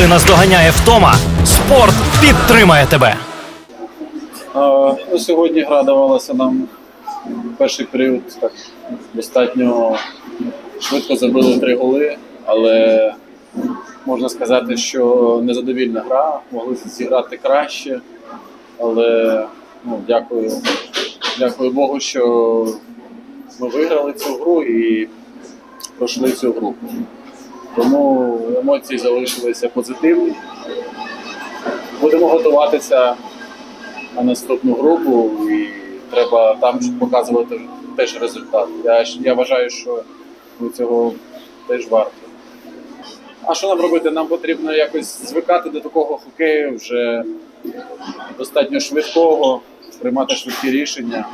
Коли наздоганяє втома, спорт підтримає тебе. Ну, сьогодні гра давалася нам перший період так достатньо швидко забили три голи, але можна сказати, що незадовільна гра, могли зіграти краще. Але ну, дякую, дякую Богу, що ми виграли цю гру і пройшли цю гру. Тому емоції залишилися позитивні. Будемо готуватися на наступну групу, і треба там показувати теж результат. Я, я вважаю, що ми цього теж варто. А що нам робити? Нам потрібно якось звикати до такого хокею вже достатньо швидкого, приймати швидкі рішення.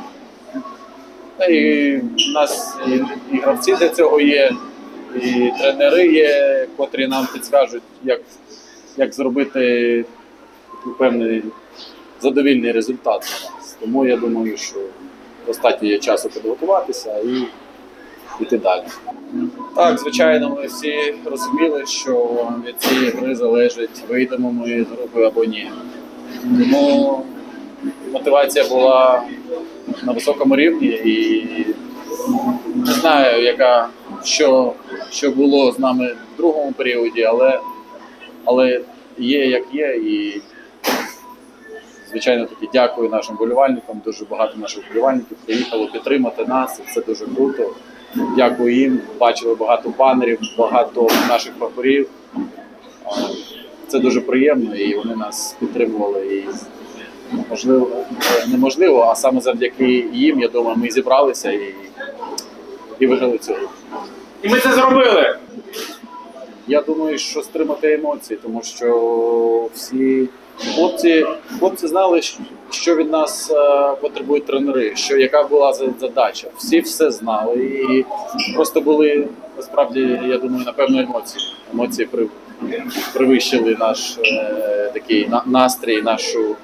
Та і в нас і, і гравці для цього є, і тренери є, котрі нам підскажуть, як, як зробити певний задовільний результат для нас. Тому я думаю, що достатньо є часу підготуватися і йти далі. Так, звичайно, ми всі розуміли, що від цієї гри залежить, вийдемо ми з групи або ні. Тому мотивація була на високому рівні і не знаю, яка, що, що було з нами в другому періоді, але, але є як є. І звичайно таки дякую нашим болівальникам. Дуже багато наших болівальників приїхало підтримати нас. і Це дуже круто. Дякую їм. Бачили багато банерів, багато наших прапорів. Це дуже приємно, і вони нас підтримували. І можливо, неможливо, а саме завдяки їм, я думаю, ми зібралися і, і виграли цю. І ми це зробили. Я думаю, що стримати емоції, тому що всі хлопці, хлопці знали, що від нас е, потребують тренери, що яка була задача. Всі все знали і просто були насправді, я думаю, напевно, емоції. Емоції привищили наш е, такий настрій, нашу.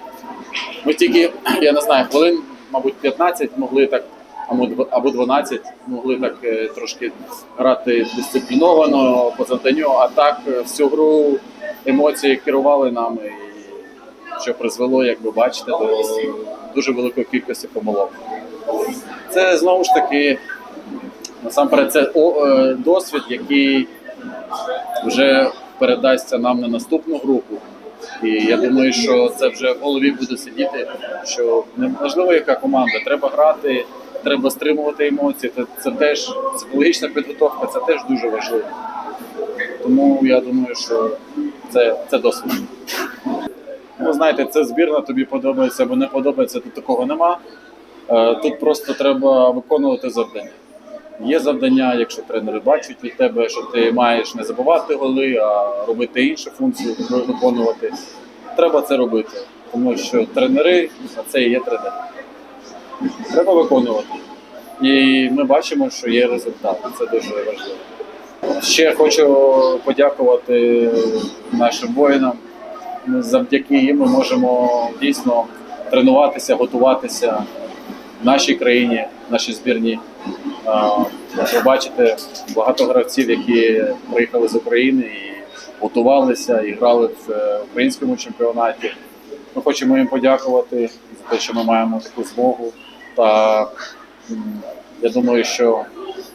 Ми тільки, я не знаю, хвилин, мабуть, 15 могли так, або або 12 могли так е, трошки грати дисципліновано по завданню, а так е, всю гру емоції керували нами, що призвело, як ви бачите, до дуже великої кількості помилок. Це знову ж таки, насамперед, це е, досвід, який вже передасться нам на наступну групу. І я думаю, що це вже в голові буде сидіти, що неважливо, яка команда, треба грати, треба стримувати емоції. Це, це теж психологічна підготовка, це теж дуже важливо. Тому я думаю, що це, це досвід. Ну, знаєте, це збірна, тобі подобається або не подобається, тут такого нема. Е, Тут просто треба виконувати завдання. Є завдання, якщо тренери бачать від тебе, що ти маєш не забувати голи, а робити інші функції, виконувати. Треба це робити, тому що тренери, а це і є тренери. Треба виконувати. І ми бачимо, що є результат. Це дуже важливо. Ще хочу подякувати нашим воїнам. Завдяки їм ми можемо дійсно тренуватися, готуватися в нашій країні, в нашій збірні. Ви бачите багато гравців, які приїхали з України і готувалися, і грали в е, українському чемпіонаті. Ми хочемо їм подякувати за те, що ми маємо таку змогу. Та я думаю, що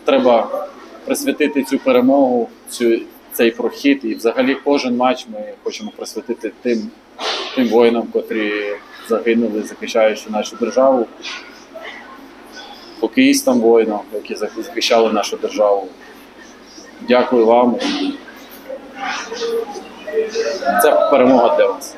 треба присвятити цю перемогу, цю, цей прохід, і взагалі кожен матч ми хочемо присвятити тим, тим воїнам, котрі загинули, захищаючи нашу державу хокеїстам воїнам, які захищали нашу державу. Дякую вам. Це перемога для вас.